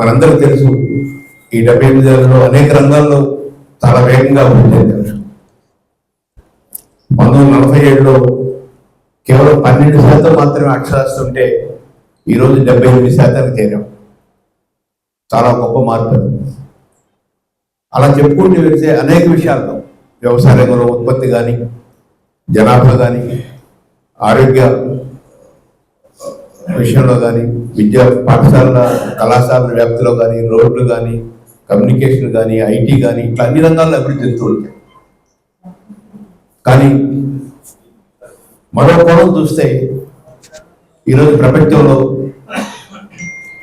మనందరికీ తెలుసు ఈ డెబ్బై ఎనిమిదేళ్ళలో అనేక రంగాల్లో చాలా వేగంగా అభివృద్ధి చెందారు పంతొమ్మిది వందల నలభై ఏడులో కేవలం పన్నెండు శాతం మాత్రమే అక్షరాస్తుంటే ఈరోజు డెబ్బై ఎనిమిది శాతానికి చేరాం. చాలా గొప్ప మార్పు అలా చెప్పుకుంటూ వెళ్తే అనేక విషయాల్లో వ్యవసాయ రంగంలో ఉత్పత్తి కానీ జనాభా కానీ ఆరోగ్య విషయంలో కానీ విద్యా పాఠశాలల కళాశాలల వ్యాప్తిలో కానీ రోడ్లు కానీ కమ్యూనికేషన్ కానీ ఐటీ కానీ ఇట్లా అన్ని రంగాల్లో అభివృద్ధి చెందుతూ ఉంటాయి. కానీ మరో కోణం చూస్తే ఈరోజు ప్రపంచంలో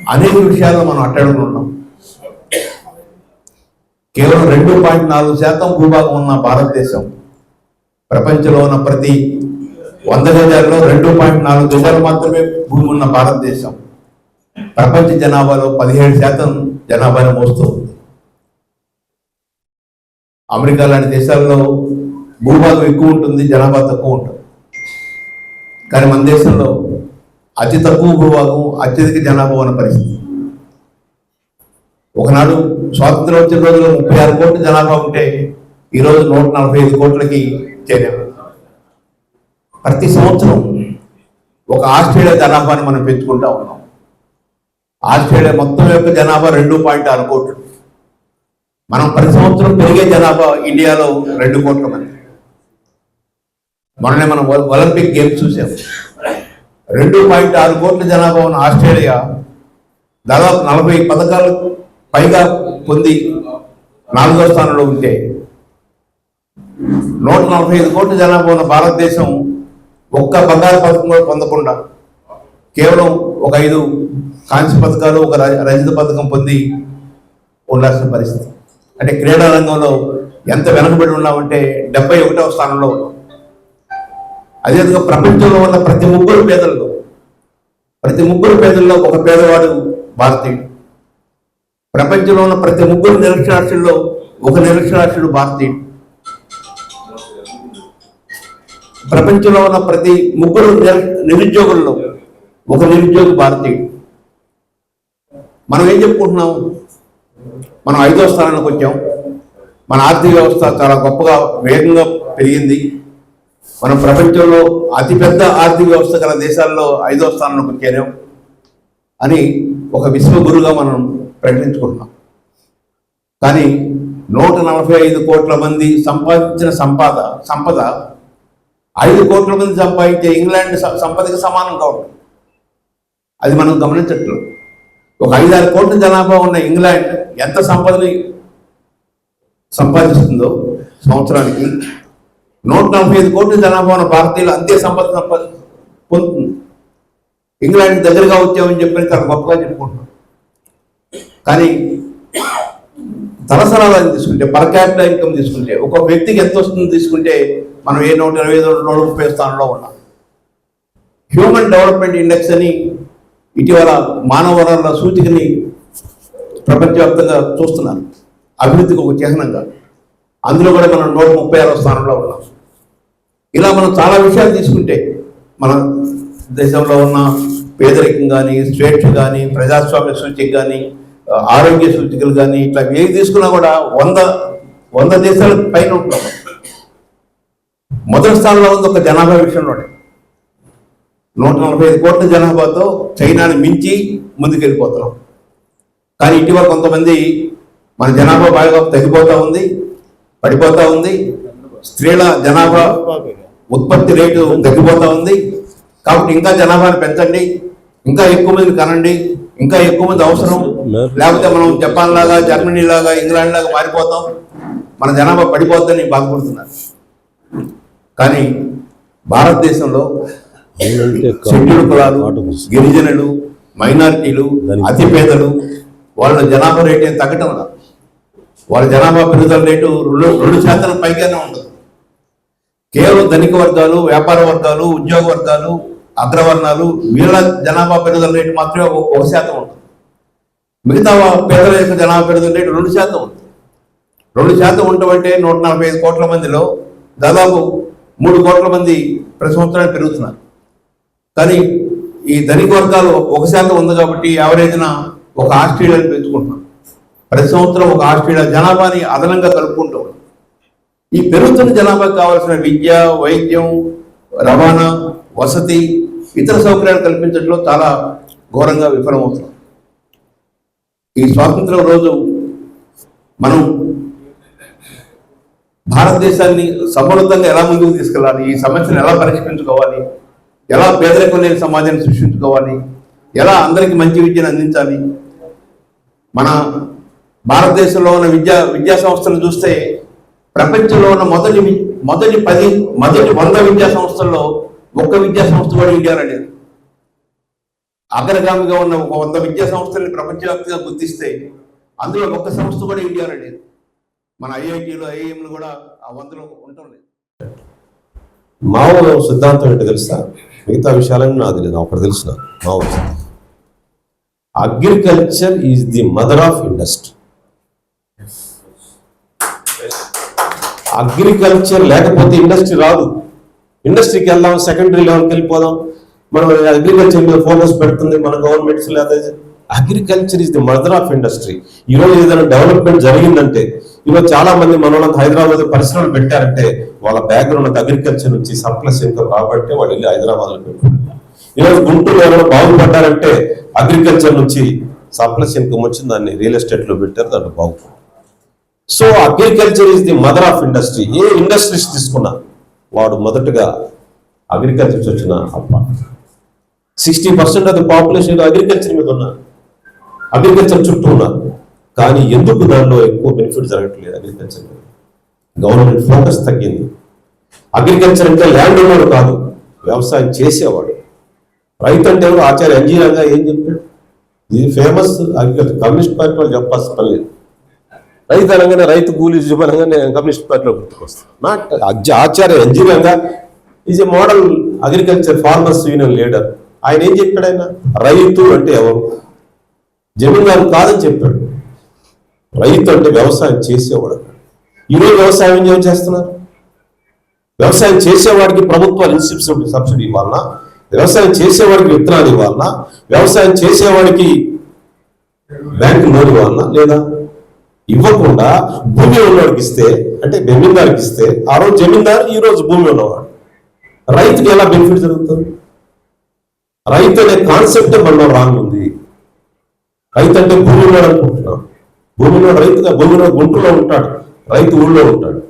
అనేక విషయాల్లో మనం అట్టడుగుని ఉన్నాం. కేవలం రెండు పాయింట్ నాలుగు శాతం భూభాగం ఉన్న భారతదేశం ప్రపంచంలో ఉన్న ప్రతి వంద గజాల్లో రెండు పాయింట్ నాలుగు గజాలు మాత్రమే భూమి ఉన్న భారతదేశం. ప్రపంచ జనాభాలో పదిహేడు శాతం జనాభాను మోస్తూ ఉంది అమెరికా లాంటి దేశాల్లో భూభాగం ఎక్కువ ఉంటుంది జనాభా తక్కువ ఉంటుంది. కానీ మన దేశంలో అతి తక్కువ భూభాగం అత్యధిక జనాభా ఉన్న పరిస్థితి. ఒకనాడు స్వాతంత్రం వచ్చిన రోజుల్లో ముప్పై ఆరు కోట్ల జనాభా ఉంటే ఈరోజు నూట నలభై ఐదు కోట్లకి చేరారు ప్రతి సంవత్సరం ఒక ఆస్ట్రేలియా జనాభాని మనం పెంచుకుంటా ఉన్నాం. ఆస్ట్రేలియా మొత్తం యొక్క జనాభా రెండు పాయింట్ ఆరు కోట్లు. మనం ప్రతి సంవత్సరం పెరిగే జనాభా ఇండియాలో రెండు కోట్ల మంది. మొన్ననే మనం ఒలింపిక్ గేమ్స్ చూసాం. రెండు పాయింట్ ఆరు కోట్ల జనాభా ఉన్న ఆస్ట్రేలియా దాదాపు నలభై పథకాలు పైగా పొంది నాలుగో స్థానంలో ఉంటే. నూట నలభై ఐదు కోట్ల జనాభా ఉన్న భారతదేశం ఒక్క బంగారు పథకం కూడా పొందకుండా కేవలం ఒక ఐదు కాంస్య పథకాలు ఒక రజిత పథకం పొంది ఉండాల్సిన పరిస్థితి. అంటే క్రీడా రంగంలో ఎంత వెనకబడి ఉన్నామంటే డెబ్బై ఒకటవ స్థానంలో అదేవిధంగా ప్రపంచంలో ఉన్న ప్రతి ముగ్గురు పేదల్లో ప్రతి ముగ్గురు పేదల్లో ఒక పేదవాడు భారతీయుడు. ప్రపంచంలో ఉన్న ప్రతి ముగ్గురు నిరక్షరాస్యుల్లో ఒక నిరక్షరాస్యుడు భారతీయుడు. ప్రపంచంలో ఉన్న ప్రతి ముగ్గురు నిరుద్యోగుల్లో ఒక నిరుద్యోగి భారతీయుడు. మనం ఏం చెప్పుకుంటున్నాం? మనం ఐదో స్థానానికి వచ్చాం. మన ఆర్థిక వ్యవస్థ చాలా గొప్పగా వేగంగా పెరిగింది. మనం ప్రపంచంలో అతిపెద్ద ఆర్థిక వ్యవస్థ గల దేశాల్లో ఐదో స్థానంలోకి చేరాం అని ఒక విశ్వగురుగా మనం ప్రకటించుకుంటున్నాం. కానీ నూట నలభై ఐదు కోట్ల మంది సంపాదించిన సంపాద సంపద ఐదు కోట్ల మంది సంపాదించే ఇంగ్లాండ్ సంపదకి సమానం కావడం. అది మనం గమనించట్లు ఒక ఐదారు కోట్ల జనాభా ఉన్న ఇంగ్లాండ్ ఎంత సంపదని సంపాదిస్తుందో సంవత్సరానికి నూట నలభై ఐదు కోట్ల జనాభా ఉన్న భారతీయులు అంతే సంపద సంపా పొందుతుంది. ఇంగ్లాండ్ దగ్గరగా వచ్చామని చెప్పి చాలా గొప్పగా చెప్పుకుంటున్నాం. కానీ తలసరాలను తీసుకుంటే పర్ క్యాపిటల్ ఇన్కమ్ తీసుకుంటే ఒక వ్యక్తికి ఎంత వస్తుందో తీసుకుంటే మనం ఏ నూట ఇరవై ఐదు నూట ముప్పై స్థానంలో ఉన్నాం. హ్యూమన్ డెవలప్మెంట్ ఇండెక్స్ అని ఇటీవల మానవ వనరుల సూచికని ప్రపంచవ్యాప్తంగా చూస్తున్నారు. అభివృద్ధికి ఒక చిహ్నంగా. అందులో కూడా మనం నూట ముప్పై ఆరో స్థానంలో ఉన్నాం. ఇలా మనం చాలా విషయాలు తీసుకుంటే మన దేశంలో ఉన్న పేదరికం కానీ స్వేచ్ఛ కానీ ప్రజాస్వామ్య సూచిక కానీ ఆరోగ్య సూచికలు కానీ ఇట్లా ఏవి తీసుకున్నా కూడా వంద వంద దేశాల పైన ఉంటున్నాం. మొదటి స్థానంలో ఉంది ఒక జనాభా విషయంలోనే. నూట నలభై ఐదు కోట్ల జనాభాతో చైనాని మించి ముందుకెళ్ళిపోతున్నాం. కానీ ఇటీవల కొంతమంది మన జనాభా బాగా తగ్గిపోతూ ఉంది పడిపోతూ ఉంది. స్త్రీల జనాభా ఉత్పత్తి రేటు తగ్గిపోతూ ఉంది. కాబట్టి ఇంకా జనాభాను పెంచండి ఇంకా ఎక్కువ మంది కనండి ఇంకా ఎక్కువ మంది అవసరం. లేకపోతే మనం జపాన్ లాగా జర్మనీ లాగా ఇంగ్లాండ్ లాగా మారిపోతాం. మన జనాభా పడిపోద్దని బాధపడుతున్నారు కానీ భారతదేశంలో షెడ్యూల్ కులాలు. గిరిజనులు మైనారిటీలు అతి పేదలు వాళ్ళ జనాభా రేటు ఏం తగ్గటం. వాళ్ళ జనాభా పెరుగుదల రేటు రెండు రెండు శాతం పైగానే ఉండదు కేవలం ధనిక వర్గాలు వ్యాపార వర్గాలు ఉద్యోగ వర్గాలు అగ్రవర్ణాలు వీళ్ళ జనాభా పెరుగుదల రేటు మాత్రమే ఒక- శాతం ఉంటుంది మిగతా పేదల యొక్క జనాభా పెరుగుదల రేటు రెండు శాతం ఉంటుంది రెండు శాతం ఉండటం అంటే నూట నలభై ఐదు కోట్ల మందిలో దాదాపు మూడు కోట్ల మంది ప్రతి సంవత్సరానికి పెరుగుతున్నారు. కానీ ఈ ధనిక వర్గాలు ఒక శాతం ఉంది కాబట్టి యావరేజ్న ఒక ఆస్ట్రేలియాని పెంచుకుంటున్నాం ప్రతి సంవత్సరం ఒక ఆస్ట్రేలియా జనాభాని అదనంగా కలుపుకుంటూ ఈ పెరుగుతున్న జనాభాకి కావాల్సిన విద్య వైద్యం రవాణా వసతి ఇతర సౌకర్యాలు కల్పించడంలో చాలా ఘోరంగా విఫలమవుతున్నాం. ఈ స్వాతంత్రం రోజు మనం భారతదేశాన్ని సమృద్ధంగా ఎలా ముందుకు తీసుకెళ్ళాలి? ఈ సమస్యను ఎలా పరిష్కరించుకోవాలి? ఎలా పేదరికం లేని సమాజాన్ని సృష్టించుకోవాలి? ఎలా అందరికీ మంచి విద్యను అందించాలి? మన భారతదేశంలో ఉన్న విద్యా విద్యా సంస్థలు చూస్తే ప్రపంచంలో ఉన్న మొదటి మొదటి పది మొదటి వంద విద్యా సంస్థల్లో ఒక్క విద్యా సంస్థ కూడా ఇండియాలో లేదు. అగ్రగామిగా ఉన్న ఒక వంద విద్యా సంస్థల్ని ప్రపంచవ్యాప్తంగా గుర్తిస్తే అందులో ఒక్క సంస్థ కూడా ఇండియాలో లేదు. మన ఐఐటీలు ఐఐఎంలు కూడా ఆ వందలో ఉంటుంది. మావో సిద్ధాంతం ఏంటో తెలుసా? మిగతా విషయాలన్నీ నాకు తెలియదు ఒకటి తెలుసు నాకు. Mao agriculture is the mother of industry agriculture లేకపోతే ఇండస్ట్రీ రాదు. ఇండస్ట్రీకి వెళ్దాం సెకండరీ లెవెల్కి వెళ్ళిపోదాం. మనం అగ్రికల్చర్ మీద ఫోకస్ పెడుతుంది మన గవర్నమెంట్స్ లేదా agriculture is the mother of industry ఈరోజు ఏదైనా డెవలప్మెంట్ జరిగిందంటే ఈరోజు చాలా మంది మనోళ్ళంత హైదరాబాద్ పరిశ్రమలు పెట్టారంటే వాళ్ళ బ్యాక్గ్రౌండ్ అగ్రికల్చర్ నుంచి సర్ప్లస్ ఇన్కమ్ రాబట్టే వాళ్ళు వెళ్ళి హైదరాబాద్లో పెట్టుకుంటారు ఈరోజు గుంటూరు ఎవరైనా బాగుపడ్డారంటే అగ్రికల్చర్ నుంచి సర్ప్లస్ ఇన్కమ్ వచ్చి దాన్ని రియల్ ఎస్టేట్లో పెట్టారు దాంట్లో బాగుపడ్డారు. So agriculture is the mother of industry A industries తీసుకున్నా వాడు మొదటగా అగ్రికల్చర్ వచ్చిన అప్ప sixty percent of the population agriculture మీద ఉన్నారు. అగ్రికల్చర్ చుట్టూ ఉన్నారు. కానీ ఎందుకు దానిలో ఎక్కువ బెనిఫిట్ జరగట్లేదు? అగ్రికల్చర్ మీద గవర్నమెంట్ ఫోకస్ తగ్గింది. అగ్రికల్చర్ అంటే ల్యాండ్ ఉన్నాడు కాదు వ్యవసాయం చేసేవాడు. రైతు అంటే ఎవరు? ఆచార్య అంజీరంగా ఏం చెప్పాడు ఇది ఫేమస్ అగ్రికల్చర్ కమ్యూనిస్ట్ పార్టీ వాళ్ళు చెప్పాల్సిన పని లేదు. రైతు అనగానే రైతు కూలీ అనగానే కమ్యూనిస్ట్ పార్టీలో గుర్తుకొస్తాను not Acharya అంజీరంగా is a model agriculture farmers union leader ఆయన ఏం చెప్పాడు ఆయన? రైతు అంటే ఎవరు? జమీందారు కాదని చెప్పాడు. రైతు అంటే వ్యవసాయం చేసేవాడు ఈరోజు వ్యవసాయం ఏం చేస్తున్నారు? వ్యవసాయం చేసేవాడికి ప్రభుత్వాలు ఇన్సబ్సిడీ సబ్సిడీ ఇవ్వాలన్నా వ్యవసాయం చేసేవాడికి విత్తనాలు ఇవ్వాలన్నా వ్యవసాయం చేసేవాడికి బ్యాంక్ లోన్ ఇవ్వాలన్నా లేదా ఇవ్వకుండా భూమి ఉన్నవాడికి ఇస్తే అంటే జమీందారికి ఇస్తే ఆ రోజు జమీందారు ఈ రోజు భూమి ఉన్నవాడు. రైతుకి ఎలా బెనిఫిట్ జరుగుతుంది? రైతు అనే కాన్సెప్ట్ మనలో రాంగ్ ఉంది రైతు అంటే భూమి ఉన్నాడు అనుకుంటున్నాం. భూమిలో రైతుగా భూమిలో గుంటూరులో ఉంటాడు. రైతు ఊళ్ళో ఉంటాడు.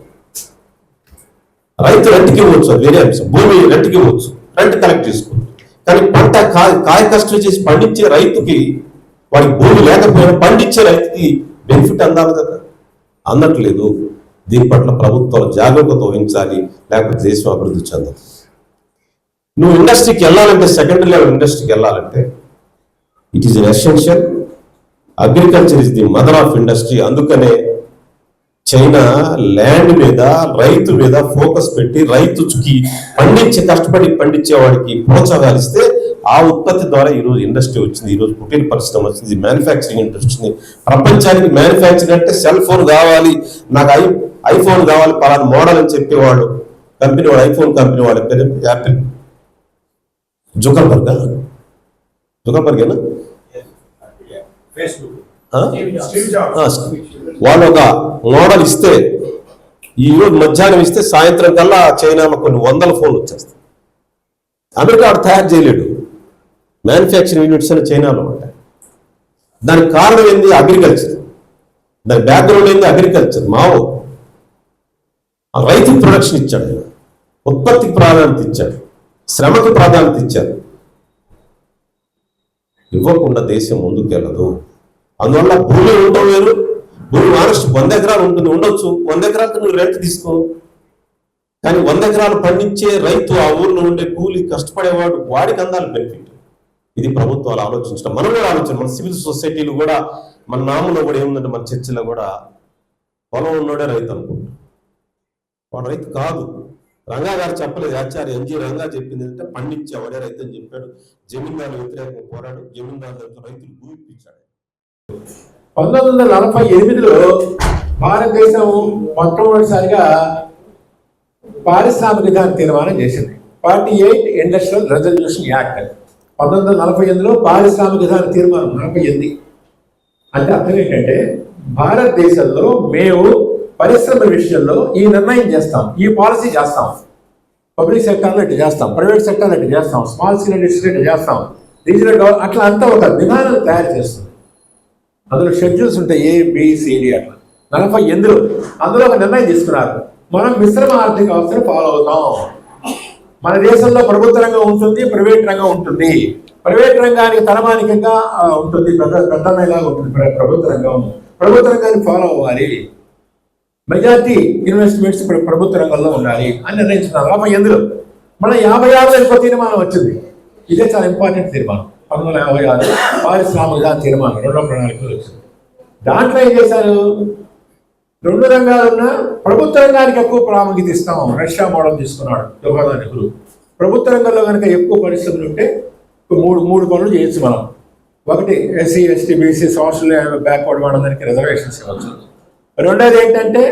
రైతు రెంట్కి ఇవ్వచ్చు అది వేరే అంశం. భూమి రెంట్కి ఇవ్వచ్చు. రెంట్ కలెక్ట్ చేసుకోవచ్చు కానీ పంట కాయ కాయ కష్టం చేసి పండించే రైతుకి వాడికి భూమి లేకపోయినా పండించే రైతుకి బెనిఫిట్ అందాలి కదా. అందట్లేదు. దీని పట్ల ప్రభుత్వాలు జాగ్రత్తత వహించాలి. లేకపోతే దేశం అభివృద్ధి చెందదు. నువ్వు ఇండస్ట్రీకి వెళ్ళాలంటే సెకండరీ లెవెల్ ఇండస్ట్రీకి వెళ్ళాలంటే it is essential agriculture is the mother of industry అందుకనే చైనా ల్యాండ్ మీద రైతు మీద ఫోకస్ పెట్టి రైతుకి పండించే కష్టపడి పండించేవాడికి ప్రోత్సాహాలిస్తే ప్రోత్సాహాలు ఇస్తే ఆ ఉత్పత్తి ద్వారా ఈ రోజు ఇండస్ట్రీ వచ్చింది. ఈరోజు కుటీర పరిశ్రమ వచ్చింది. మ్యానుఫ్యాక్చరింగ్ ఇండస్ట్రీ వచ్చింది ప్రపంచానికి మ్యానుఫ్యాక్చరింగ్ అంటే సెల్ ఫోన్ కావాలి. నాకు ఐ ఐఫోన్ కావాలి పలానా మోడల్ అని చెప్పేవాడు కంపెనీ వాడు ఐఫోన్ కంపెనీ వాడు పేరు యాపిల్ జుకర్బర్గా జుకర్బర్గేనా వాళ్ళు ఒక మోడల్ ఇస్తే ఈ రోజు మధ్యాహ్నం ఇస్తే సాయంత్రం కల్లా చైనాలో కొన్ని వందల ఫోన్లు వచ్చేస్తాయి. అమెరికా వాడు తయారు చేయలేడు. మ్యానుఫ్యాక్చరింగ్ యూనిట్స్ అని చైనాలో ఉంటాయి. దానికి కారణం ఏంది? అగ్రికల్చర్. దాని బ్యాక్గ్రౌండ్ ఏంది? అగ్రికల్చర్. మావో. ఆ రైతు ప్రొడక్షన్ ఇచ్చాడు. ఆయన ఉత్పత్తికి ప్రాధాన్యత ఇచ్చాడు. శ్రమకి ప్రాధాన్యత ఇచ్చాడు. ఇవ్వకుండా దేశం ముందుకెళ్ళదు అందువల్ల భూమి ఉండడం వేరు భూమి మానసు వంద ఎకరాలు ఉంటుంది. ఉండొచ్చు. వంద ఎకరాలకు నువ్వు రెంట్ తీసుకో. కానీ వంద ఎకరాలు పండించే రైతు ఆ ఊర్లో ఉండే కూలి కష్టపడేవాడు వాడికి అందాలి బెనిఫిట్ ఇది ప్రభుత్వాలు ఆలోచించడం మనం కూడా ఆలోచన. మన సివిల్ సొసైటీలు కూడా మన నామంలో కూడా ఏముందంటే మన చర్చిలో కూడా పొలం ఉన్నోడే రైతు అనుకుంటాం. వాడు రైతు కాదు. రంగా గారు చెప్పలేదు. ఆచార్య ఎన్జి రంగా చెప్పింది అంటే పండించేవాడే రైతు అని చెప్పాడు. జమీందారులు వ్యతిరేకంగా పోరాడు. జమీందారులతో రైతులు భూమి పంతొమ్మిది వందల నలభై ఎనిమిదిలో భారతదేశం మొట్టమొదటిసారిగా పారిశ్రామిక విధాన తీర్మానం చేసింది. Forty eight industrial resolution act పంతొమ్మిది వందల నలభై ఎనిమిదిలో పారిశ్రామిక విధాన తీర్మానం నలభై ఎనిమిది. అంటే అర్థం ఏంటంటే భారతదేశంలో మేము పరిశ్రమ విషయంలో ఈ నిర్ణయం చేస్తాం ఈ పాలసీ చేస్తాం. పబ్లిక్ సెక్టర్లో ఇట్లా చేస్తాం ప్రైవేట్ సెక్టర్లో ఇటు చేస్తాం స్మాల్ స్కేల్ ఇండస్ట్రీ ఇటు చేస్తాం. రీజనల్ గవర్నమెంట్ అట్లా అంతా ఒక విధానం తయారు చేస్తుంది అందులో షెడ్యూల్స్ ఉంటాయి ఏ బిసిడి అట్లా. నలభై ఎందులో? అందులో ఒక నిర్ణయం తీసుకున్నారు. మనం మిశ్రమ ఆర్థిక వ్యవస్థను ఫాలో అవుతాం. మన దేశంలో ప్రభుత్వ రంగం ఉంటుంది ప్రైవేట్ రంగం ఉంటుంది. ప్రైవేట్ రంగానికి తలమానికంగా ఉంటుంది. పెద్ద ఉంటుంది ప్రభుత్వ రంగం. ప్రభుత్వ రంగాన్ని ఫాలో అవ్వాలి. మెజార్టీ ఇన్వెస్ట్మెంట్స్ ప్రభుత్వ రంగంలో ఉండాలి అని నిర్ణయించుకున్నారు. నలభై ఎందులో? మన యాభై ఆరులో ఇంకో తీర్మానం వచ్చింది. ఇదే చాలా ఇంపార్టెంట్ తీర్మానం. పంతొమ్మిది వందల యాభై ఆరు పారిశ్రామిక తీర్మానం రెండో ప్రణాళికలు వచ్చింది దాంట్లో ఏం చేశారు? రెండు రంగాలున్నా ప్రభుత్వ రంగానికి ఎక్కువ ప్రాముఖ్యత ఇస్తాం. రష్యా మోడల్ తీసుకున్నాడు జవహర్లాల్ నెహ్రూ ప్రభుత్వ రంగంలో కనుక ఎక్కువ పరిశ్రమలు ఉంటే మూడు మూడు పనులు చేయొచ్చు మనం. ఒకటి SC ST BC social backward వాళ్ళందరికీ రిజర్వేషన్స్ ఇవ్వచ్చు. రెండోది ఏంటంటే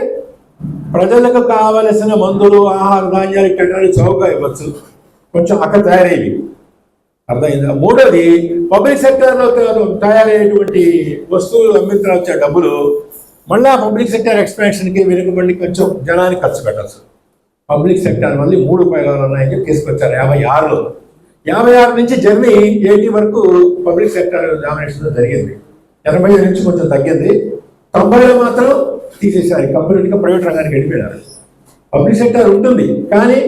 ప్రజలకు కావలసిన మందులు ఆహార ధాన్యాలు ఇట్టడానికి చౌకగా ఇవ్వచ్చు. కొంచెం అక్కడ తయారయ్యేవి అర్థమైందా? మూడోది పబ్లిక్ సెక్టర్లో తయారయ్యేటువంటి వస్తువులు అమ్మిన వచ్చే డబ్బులు మళ్ళా పబ్లిక్ సెక్టర్ ఎక్స్పాన్షన్కి వెనుకబడి కొంచెం జనానికి ఖర్చు పెట్టచ్చు పబ్లిక్ సెక్టర్ మళ్ళీ మూడు ఉపయోగాలు ఉన్నాయని చెప్పి తీసుకొచ్చారు యాభై ఆరులో. యాభై ఆరు నుంచి జర్నీ ఎయిటీ వరకు పబ్లిక్ సెక్టర్ డామినేషన్ జరిగింది. ఎనభై నుంచి కొంచెం తగ్గింది. తొంభైలో మాత్రం తీసేశారు. కంప్లీట్గా ప్రైవేట్ రంగానికి వెళ్ళిపోయినారు. పబ్లిక్ సెక్టర్ ఉంటుంది కానీ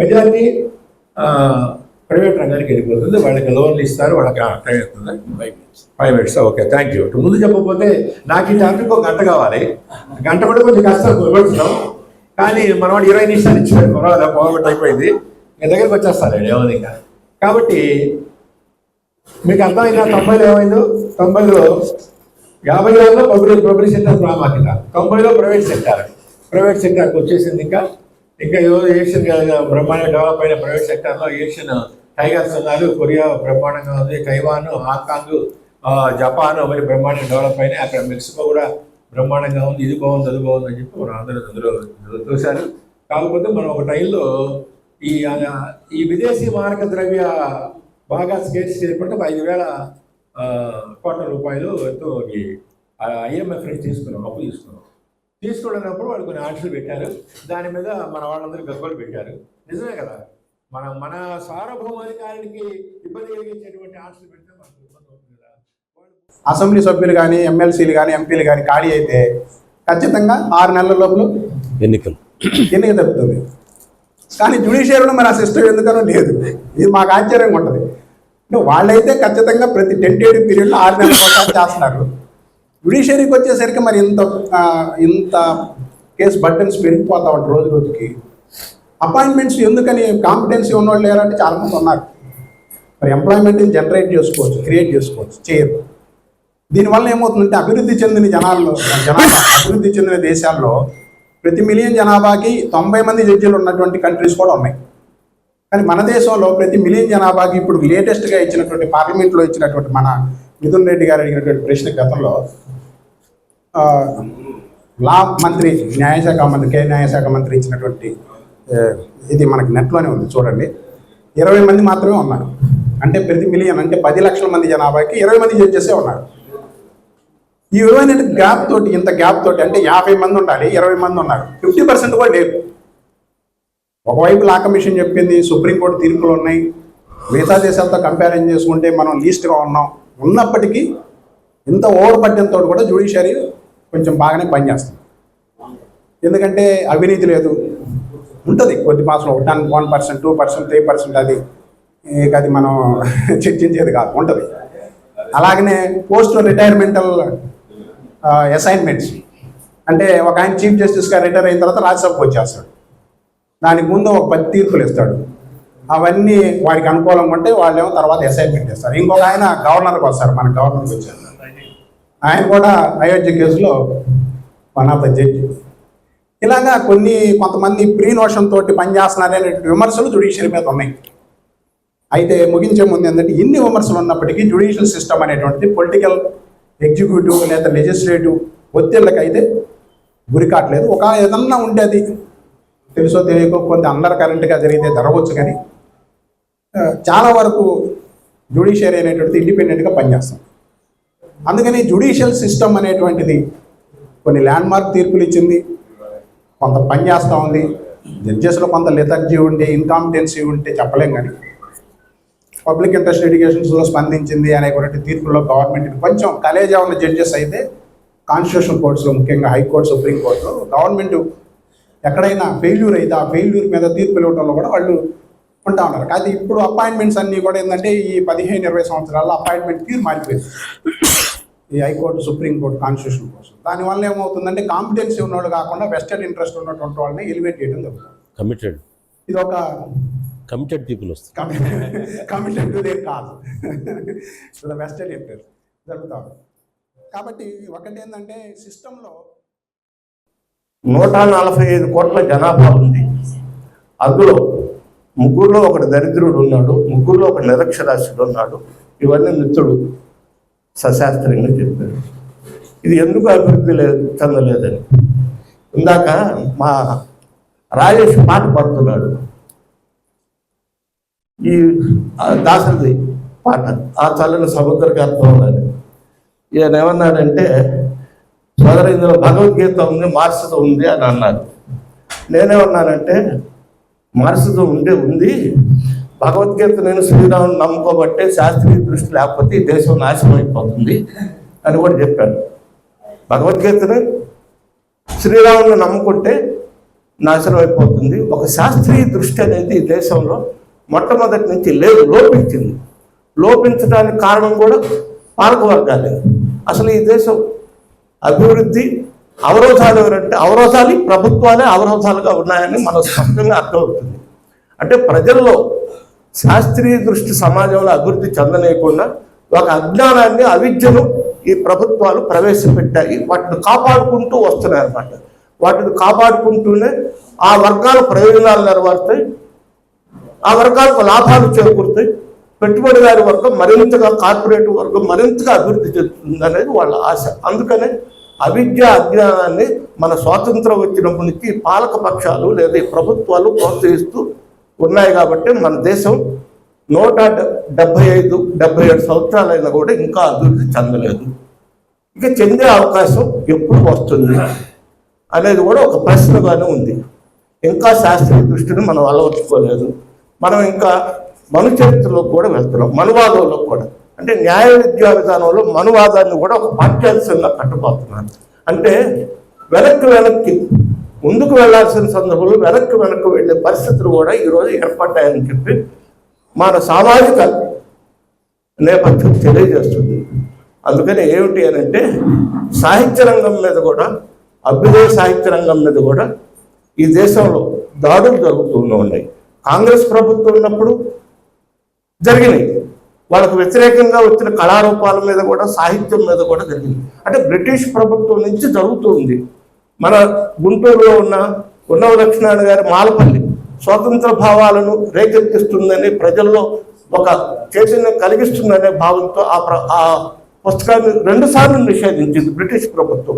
మెజారిటీ ప్రైవేట్ రంగానికి వెళ్ళిపోతుంది వాళ్ళకి లోన్లు ఇస్తారు వాళ్ళకి ప్రైవేట్స్ ఓకే థ్యాంక్ యూ ముందు చెప్పకపోతే నాకు ఈ టాపిక్ ఒక గంట కావాలి. గంట కూడా కొంచెం కష్టం వివరిస్తున్నాం కానీ మనవాడు ఇరవై నిమిషాలు ఇచ్చాడు. పర్వాలేదు పోగొట్టు అయిపోయింది. మీ దగ్గరికి వచ్చేస్తాను ఏమైంది ఇంకా? కాబట్టి మీకు అర్థమైందా తొంభైలో ఏమైందో? తొంభైలో యాభై ఆరులో పబ్లిక్ పబ్లిక్ సెక్టర్ ప్రాముఖ్యత తొంభైలో ప్రైవేట్ సెక్టర్. ప్రైవేట్ సెక్టర్కి వచ్చేసింది ఇంకా ఇంకా ఏదో ఏషియన్ బ్రహ్మాండంగా డెవలప్ అయిన ప్రైవేట్ సెక్టర్లో ఏషియన్ టైగర్స్ ఉన్నారు. కొరియా బ్రహ్మాండంగా ఉంది. తైవాన్ హాంకాంగ్ జపాన్ మరి బ్రహ్మాండంగా డెవలప్ అయినాయి అక్కడ మెక్సికో కూడా బ్రహ్మాండంగా ఉంది. ఇది బాగుంది అది బాగుంది అని చెప్పి మనం అందరూ అందులో చూశారు కాకపోతే మనం ఒక టైంలో ఈ ఈ విదేశీ మారక ద్రవ్య బాగా స్కేట్స్ చేయకుండా ఐదు వేల కోట్ల రూపాయలు ఎంతో ఈ ఐఎంఎఫ్ నుంచి తీసుకున్నాం అప్పు తీసుకున్నాం. తీసుకున్నప్పుడు వాళ్ళు కొన్ని ఆంక్షలు పెట్టారు. దాని మీద మన వాళ్ళందరూ గగ్గోలు పెట్టారు. నిజమే కదా? మన మన సార్వభౌమాధికారానికి ఇబ్బంది కలిగించేటువంటి ఆంక్షలు పెడితే మనకు ఇబ్బంది అవుతుంది కదా? అసెంబ్లీ సభ్యులు కానీ ఎమ్మెల్సీలు కానీ ఎంపీలు కానీ ఖాళీ అయితే ఖచ్చితంగా ఆరు నెలల లోపల ఎన్నికలు. ఎన్నిక తప్పుతుంది కానీ జ్యుడిషియరీలో మరి ఆ సిస్టమ్ ఎందుకనో లేదు. ఇది మాకు ఆశ్చర్యంగా ఉంటుంది. అంటే వాళ్ళైతే ఖచ్చితంగా ప్రతి టెంటేటివ్ పీరియడ్లో ఆరు నెలల చేస్తున్నారు. జ్యుడిషియరీకి వచ్చేసరికి మరి ఇంత ఇంత కేసు బటన్స్ పెరిగిపోతా ఉంటారు రోజు రోజుకి అపాయింట్మెంట్స్ ఎందుకని కాంపిటెన్సీ ఉన్నవాళ్ళు లేరంటే చాలామంది ఉన్నారు. మరి ఎంప్లాయ్మెంట్ని జనరేట్ చేసుకోవచ్చు క్రియేట్ చేసుకోవచ్చు చేయరు దీనివల్ల ఏమవుతుందంటే అభివృద్ధి చెందిన జనాల్లో జనాభా అభివృద్ధి చెందిన దేశాల్లో ప్రతి మిలియన్ జనాభాకి తొంభై మంది జడ్జీలు ఉన్నటువంటి కంట్రీస్ కూడా ఉన్నాయి. కానీ మన దేశంలో ప్రతి మిలియన్ జనాభాకి ఇప్పుడు లేటెస్ట్గా ఇచ్చినటువంటి పార్లమెంట్లో ఇచ్చినటువంటి మన మిథున్ రెడ్డి గారు అడిగినటువంటి ప్రశ్న గతంలో లా మంత్రి న్యాయశాఖ మంత్రి కే న్యాయశాఖ మంత్రి ఇచ్చినటువంటి ఇది మనకి నెట్లోనే ఉంది చూడండి. ఇరవై మంది మాత్రమే ఉన్నారు. అంటే ప్రతి మిలియన్ అంటే పది లక్షల మంది జనాభాకి ఇరవై మంది జడ్జెసే ఉన్నారు. ఈ విలువైన గ్యాప్ తోటి ఇంత గ్యాప్ తోటి అంటే యాభై మంది ఉండాలి ఇరవై మంది ఉన్నారు. ఫిఫ్టీ పర్సెంట్ కూడా లేదు. ఒకవైపు లా కమిషన్ చెప్పింది సుప్రీంకోర్టు తీర్పులు ఉన్నాయి. మిగతా దేశాలతో కంపారిజన్ చేసుకుంటే మనం లీస్ట్గా ఉన్నాం. ఉన్నప్పటికీ ఇంత ఓవర్ పడ్డంతో కూడా జ్యుడిషియరీ కొంచెం బాగానే పనిచేస్తుంది ఎందుకంటే అవినీతి లేదు. ఉంటుంది. కొద్ది మాసంలో ఒక ten one percent two percent three percent అది ఇక అది మనం చర్చించేది కాదు. ఉంటుంది. అలాగనే పోస్ట్ రిటైర్మెంటల్ అసైన్మెంట్స్. అంటే ఒక ఆయన చీఫ్ జస్టిస్గా రిటైర్ అయిన తర్వాత రాజ్యసభకు వచ్చేస్తాడు. దానికి ముందు ఒక పది తీర్పులు ఇస్తాడు. అవన్నీ వాడికి అనుకూలంగా ఉంటే వాళ్ళేమో తర్వాత అసైన్మెంట్ ఇస్తారు. ఇంకొక ఆయన గవర్నర్కి వస్తారు. మన గవర్నర్కి వచ్చారు ఆయన కూడా అయోధ్య కేసులో వన్ ఆఫ్ ద జడ్జి. ఇలాగా కొన్ని కొంతమంది ప్రీ నోషన్ తోటి పనిచేస్తున్నారనే విమర్శలు జుడిషియరీ మీద ఉన్నాయి. అయితే ముగించే ముందు ఏంటంటే ఇన్ని విమర్శలు ఉన్నప్పటికీ జ్యుడిషియల్ సిస్టమ్ అనేటువంటిది పొలిటికల్ ఎగ్జిక్యూటివ్ లేదా లెజిస్లేటివ్ ఒత్తిళ్ళకైతే గురి కావట్లేదు. ఒక ఏదన్నా ఉంటే అది తెలుసో తెలియకో కొంత అండర్ కరెంట్గా జరిగితే జరగవచ్చు కానీ చాలా వరకు జ్యుడిషియరీ అనేటువంటిది ఇండిపెండెంట్గా పనిచేస్తాం అందుకని జుడిషియల్ సిస్టమ్ అనేటువంటిది కొన్ని ల్యాండ్ మార్క్ తీర్పులు ఇచ్చింది కొంత పని చేస్తూ ఉంది. జడ్జెస్లో కొంత లెథర్జీ ఉంటే ఇన్కాంపిటెన్సీ ఉంటే చెప్పలేం కానీ. పబ్లిక్ ఇంట్రెస్ట్ ఎడ్యుకేషన్స్లో స్పందించింది అనేటువంటి తీర్పుల్లో గవర్నమెంట్ కొంచెం కలేజా ఉన్న జడ్జెస్ అయితే కాన్స్టిట్యూషన్ కోర్ట్స్లో ముఖ్యంగా హైకోర్టు సుప్రీం కోర్టులో గవర్నమెంట్ ఎక్కడైనా ఫెయిల్యూర్ అయితే ఆ ఫెయిల్యూర్ మీద తీర్పులు ఇవ్వడంలో కూడా వాళ్ళు ఉంటా ఉన్నారు. కానీ ఇప్పుడు అపాయింట్మెంట్స్ అన్నీ కూడా ఏంటంటే ఈ పదిహేను ఇరవై సంవత్సరాల్లో అపాయింట్మెంట్ తీరు మారిపోయింది. ఈ హైకోర్టు సుప్రీంకోర్టు కాన్స్టిట్యూషన్ కోసం. దానివల్ల ఏమవుతుందంటే కాంపిటెన్సీ ఉన్నవాళ్ళు కాకుండా వెస్టెడ్ ఇంట్రెస్ట్ ఉన్నటువంటి వాళ్ళని ఎలివేట్ చేయడం జరుగుతుంది. కమిటెడ్ ఇది ఒక కమిటెడ్ పీపుల్ వస్తారు కమిటెడ్ టు దేర్ కాదు వెస్టెడ్ ఇంట్రెస్ట్ కాబట్టి ఒకటి ఏంటంటే సిస్టంలో నూట నలభై ఐదు కోట్ల జనాభా ఉంది. అందులో ముగ్గురులో ఒకడు దరిద్రుడు ఉన్నాడు ముగ్గురులో ఒక నిరక్షరాస్యుడు ఉన్నాడు. ఇవన్నీ మిత్రుడు. సశాస్త్రంగా చెప్పారు. ఇది ఎందుకు అభివృద్ధి లేదు చెందలేదని. ఇందాక మా రాజేష్ పాట పడుతున్నాడు. ఈ దాసరిది పాట ఆ చల్లని సముద్రకి అర్థం ఉన్నది ఈయన ఏమన్నాడంటే సోదర ఇందులో భగవద్గీత ఉంది మార్సత ఉంది అని అన్నారు నేనేమన్నానంటే మార్సత ఉండే ఉంది భగవద్గీత నేను శ్రీరాముని నమ్ముకోబట్టే శాస్త్రీయ దృష్టి లేకపోతే ఈ దేశం నాశనం అయిపోతుంది అని కూడా చెప్పాను భగవద్గీతను శ్రీరాముని నమ్ముకుంటే నాశనం అయిపోతుంది. ఒక శాస్త్రీయ దృష్టి అనేది ఈ దేశంలో మొట్టమొదటి నుంచి లేదు లోపించింది. లోపించడానికి కారణం కూడా పాలకవర్గాలే. అసలు ఈ దేశం అభివృద్ధి అవరోధాలు ఎవరంటే అవరోధాలు ప్రభుత్వాలే అవరోధాలుగా ఉన్నాయని మనకు స్పష్టంగా అర్థమవుతుంది. అంటే ప్రజల్లో శాస్త్రీయ దృష్టి సమాజంలో అభివృద్ధి చెందలేకుండా ఒక అజ్ఞానాన్ని అవిద్యను ఈ ప్రభుత్వాలు ప్రవేశపెట్టాయి. వాటిని కాపాడుకుంటూ వస్తున్నాయి అన్నమాట. వాటిని కాపాడుకుంటూనే ఆ వర్గాల ప్రయోజనాలు నెరవేరుతాయి. ఆ వర్గాలకు లాభాలు చేకూరుతాయి. పెట్టుబడిదారి వర్గం మరింతగా కార్పొరేట్ వర్గం మరింతగా అభివృద్ధి చెందుతుంది అనేది వాళ్ళ ఆశ. అందుకనే అవిద్య అజ్ఞానాన్ని మన స్వాతంత్రం వచ్చినప్పటి నుంచి పాలక పక్షాలు లేదా ప్రభుత్వాలు ప్రోత్సహిస్తూ ఉన్నాయి కాబట్టి మన దేశం నూట డెబ్బై ఐదు డెబ్బై ఏడు సంవత్సరాలైనా కూడా ఇంకా అభివృద్ధి చెందలేదు. ఇక చెందే అవకాశం ఎప్పుడు వస్తుంది అనేది కూడా ఒక ప్రశ్నగానే ఉంది. ఇంకా శాస్త్రీయ దృష్టిని మనం అలవర్చుకోలేదు. మనం ఇంకా మను చరిత్రలో కూడా వెళ్తున్నాం. మనువాదంలో కూడా. అంటే న్యాయ విద్యా విధానంలో మనువాదాన్ని కూడా ఒక పాఠ్యాంశంగా కట్టబోతున్నాను. అంటే వెనక్కి వెనక్కి ముందుకు వెళ్ళాల్సిన సందర్భంలో వెనక్కి వెనక్కి వెళ్ళే పరిస్థితులు కూడా ఈరోజు ఏర్పడ్డాయని చెప్పి మన సామాజిక నేపథ్యం తెలియజేస్తుంది. అందుకని ఏమిటి అని అంటే సాహిత్య రంగం మీద కూడా అభ్యుదయ సాహిత్య రంగం మీద కూడా ఈ దేశంలో దాడులు జరుగుతూనే ఉన్నాయి. కాంగ్రెస్ ప్రభుత్వం ఉన్నప్పుడు జరిగినాయి. వాళ్ళకు వ్యతిరేకంగా వచ్చిన కళారూపాల మీద కూడా సాహిత్యం మీద కూడా జరిగింది. అంటే బ్రిటిష్ ప్రభుత్వం నుంచి జరుగుతుంది మన గుంటూరులో ఉన్న ఉన్నవ లక్ష్మణ గారి మాలపల్లి స్వాతంత్ర భావాలను రేకెత్తిస్తుందని ప్రజల్లో ఒక చైతన్యం కలిగిస్తుందనే భావంతో ఆ ప్ర ఆ పుస్తకాన్ని రెండుసార్లు నిషేధించింది బ్రిటిష్ ప్రభుత్వం.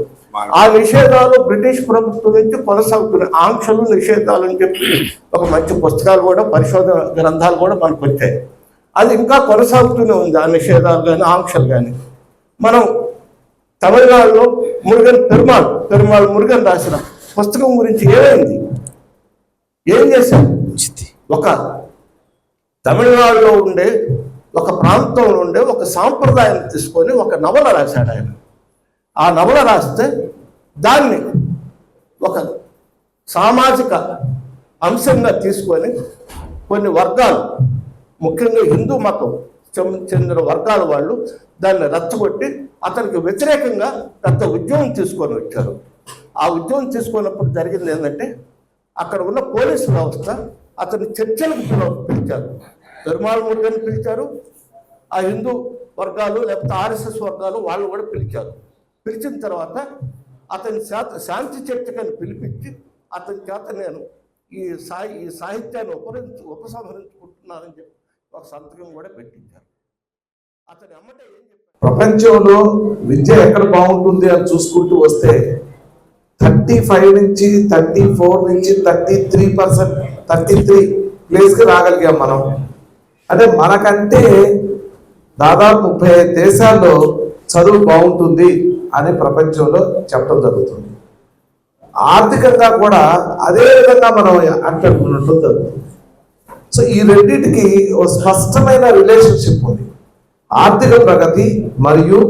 ఆ నిషేధాలు బ్రిటిష్ ప్రభుత్వం నుంచి కొనసాగుతున్నాయి ఆంక్షలు నిషేధాలు అని చెప్పి ఒక మంచి పుస్తకాలు కూడా పరిశోధన గ్రంథాలు కూడా మనకు వచ్చాయి. అది ఇంకా కొనసాగుతూనే ఉంది ఆ నిషేధాలు కానీ ఆంక్షలు కానీ మనం తమిళనాడులో మురుగన్ పెరుమాళ్ పెరుమాళ్ మురుగన్ రాసిన పుస్తకం గురించి ఏమైంది? ఏం చేశారు? ఒక తమిళనాడులో ఉండే ఒక ప్రాంతంలో ఉండే ఒక సాంప్రదాయాన్ని తీసుకొని ఒక నవల రాశాడు ఆయన. ఆ నవల రాస్తే దాన్ని ఒక సామాజిక అంశంగా తీసుకొని కొన్ని వర్గాలు ముఖ్యంగా హిందూ మతం చెందిన వర్గాల వాళ్ళు దాన్ని రచ్చగొట్టి అతనికి వ్యతిరేకంగా పెద్ద ఉద్యమం తీసుకొని వచ్చారు. ఆ ఉద్యమం తీసుకున్నప్పుడు జరిగింది ఏంటంటే అక్కడ ఉన్న పోలీసు వ్యవస్థ అతని చర్చలకు పిలిచారు. పెరుమాళ్ మురుగన్ పిలిచారు ఆ హిందూ వర్గాలు లేకపోతే ఆర్ఎస్ఎస్ వర్గాలు వాళ్ళు కూడా పిలిచారు. పిలిచిన తర్వాత అతని శాంతి చర్చకని పిలిపించి అతని చేత నేను ఈ సాయి ఈ సాహిత్యాన్ని ఉపరించి ఉపసంహరించుకుంటున్నానని చెప్పి ఒక సంతకం కూడా పెట్టించారు అతని అమ్మటే ఏం చెప్పారు ప్రపంచంలో విద్య ఎక్కడ బాగుంటుంది అని చూసుకుంటూ వస్తే థర్టీ ఫైవ్ నుంచి థర్టీ ఫోర్ నుంచి thirty three percent thirty three ప్లేస్కి రాగలిగాం మనం. అంటే మనకంటే దాదాపు ముప్పై ఐదు దేశాల్లో చదువు బాగుంటుంది అని ప్రపంచంలో చెప్పడం జరుగుతుంది. ఆర్థికంగా కూడా అదే విధంగా మనం అంటున్నట్టు జరుగుతుంది. సో ఈ రెండింటికి ఒక స్పష్టమైన రిలేషన్షిప్ ఉంది. ఆర్థిక ప్రగతి మరియు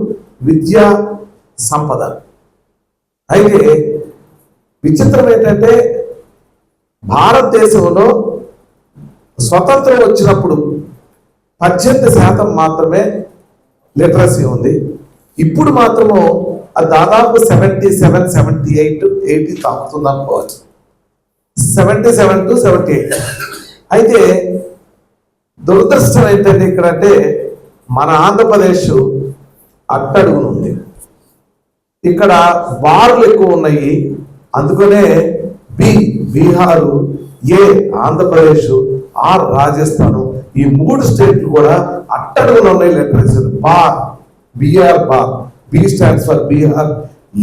విద్యా సంపద. అయితే విచిత్రం ఏంటంటే భారతదేశంలో స్వతంత్రం వచ్చినప్పుడు పద్దెనిమిది శాతం మాత్రమే లిటరసీ ఉంది. ఇప్పుడు మాత్రము అది దాదాపు seventy seven seventy eight eighty తాగుతుంది అనుకోవచ్చు. Seventy seven to seventy eight. అయితే దురదృష్టం ఏంటంటే ఇక్కడ అంటే మన ఆంధ్రప్రదేశ్ అట్టడుగునుంది. ఇక్కడ బార్లు ఎక్కువ ఉన్నాయి అందుకనే B Bihar A Andhra Pradesh R Rajasthan ఈ మూడు స్టేట్లు కూడా అట్టడుగున ఉన్నాయి literacy BAR BR BAR B stands for Bihar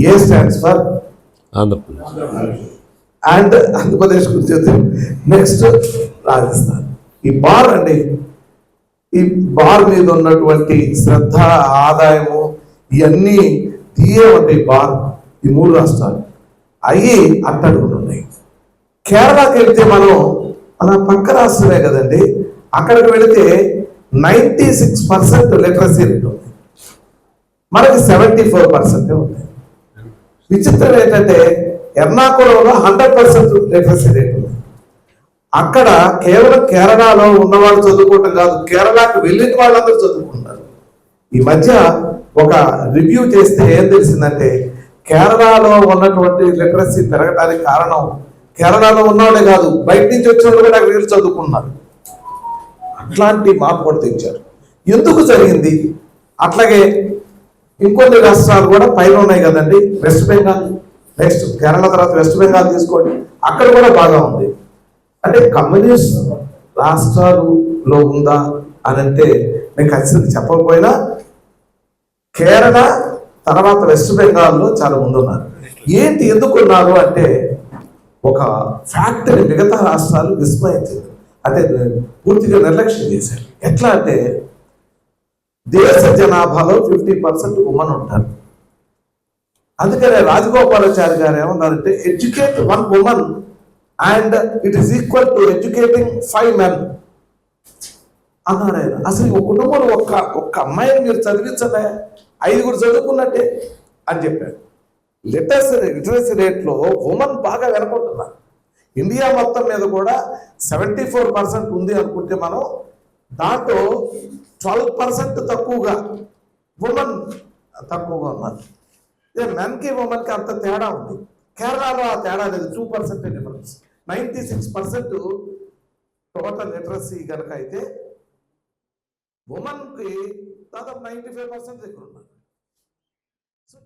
A stands for Andhra Pradesh. And Andhra Pradesh గురించి నెక్స్ట్ రాజస్థాన్. ఈ బార్ అండి ఈ బార్ మీద ఉన్నటువంటి శ్రద్ధ ఆదాయము ఇవన్నీ తీయవంటి బార్ ఈ మూడు రాష్ట్రాలు. అవి అట్టడుగులు ఉన్నాయి. కేరళకి వెళ్తే మనం మన పక్క రాష్ట్రమే కదండి. అక్కడికి వెళితే ninety six percent literacy rate ఉంది. మనకి సెవెంటీ ఫోర్ పర్సెంటే ఉంది. విచిత్రం ఏంటంటే ఎర్నాకుళంలో హండ్రెడ్ పర్సెంట్ లిటరసీ రేట్ ఉంది. అక్కడ కేవలం కేరళలో ఉన్నవాళ్ళు చదువుకోవటం కాదు కేరళకు వెళ్ళిన వాళ్ళందరూ చదువుకుంటున్నారు ఈ మధ్య ఒక రివ్యూ చేస్తే ఏం తెలిసిందంటే కేరళలో ఉన్నటువంటి లిటరసీ పెరగడానికి కారణం కేరళలో ఉన్నవాళ్ళే కాదు బయట నుంచి వచ్చిన వాళ్ళు కూడా అక్కడికి చదువుకున్నారు. అట్లాంటి మార్పు కూడా తెచ్చారు. ఎందుకు జరిగింది? అట్లాగే ఇంకొన్ని రాష్ట్రాలు కూడా పైన ఉన్నాయి కదండి వెస్ట్ బెంగాల్ నెక్స్ట్ కేరళ తర్వాత వెస్ట్ బెంగాల్ తీసుకోండి. అక్కడ కూడా బాగా ఉంది. అంటే కమ్యూనిస్ట్ రాష్ట్రాలులో ఉందా అని అంటే నేను ఖచ్చితంగా చెప్పకపోయినా కేరళ తర్వాత వెస్ట్ బెంగాల్లో చాలా ముందు ఉన్నారు. ఏంటి ఎందుకు ఉన్నారు అంటే ఒక ఫ్యాక్టరీ మిగతా రాష్ట్రాలు విస్మయించింది. అంటే పూర్తిగా నిర్లక్ష్యం చేశారు. ఎట్లా అంటే దేశ జనాభాలో ఫిఫ్టీ పర్సెంట్ ఉమెన్ ఉంటారు. అందుకనే రాజగోపాలాచారి గారు ఏమన్నారంటే educate one woman and it is equal to educating five men అన్నాడు ఆయన అసలు ఒక కుటుంబంలో ఒక్క ఒక్క అమ్మాయిని మీరు చదివించలే? ఐదుగురు చదువుకున్నట్టే అని చెప్పాడు. లిటరసీ లిటరసీ రేట్లో ఉమెన్ బాగా వెనకుంటున్నారు ఇండియా మొత్తం మీద కూడా సెవెంటీ ఫోర్ పర్సెంట్ ఉంది అనుకుంటే మనం దాంట్లో ట్వెల్వ్ పర్సెంట్ తక్కువగా ఉమెన్ తక్కువగా ఉన్నారు. మెన్కి ఉమెన్కి అంత తేడా ఉంది. కేరళలో ఆ తేడా లేదు. Two percent difference ninety six percent total literacy కనుక అయితే ఉమెన్కి దాదాపు నైంటీ ఫైవ్ పర్సెంట్ దగ్గర ఉన్నారు. సో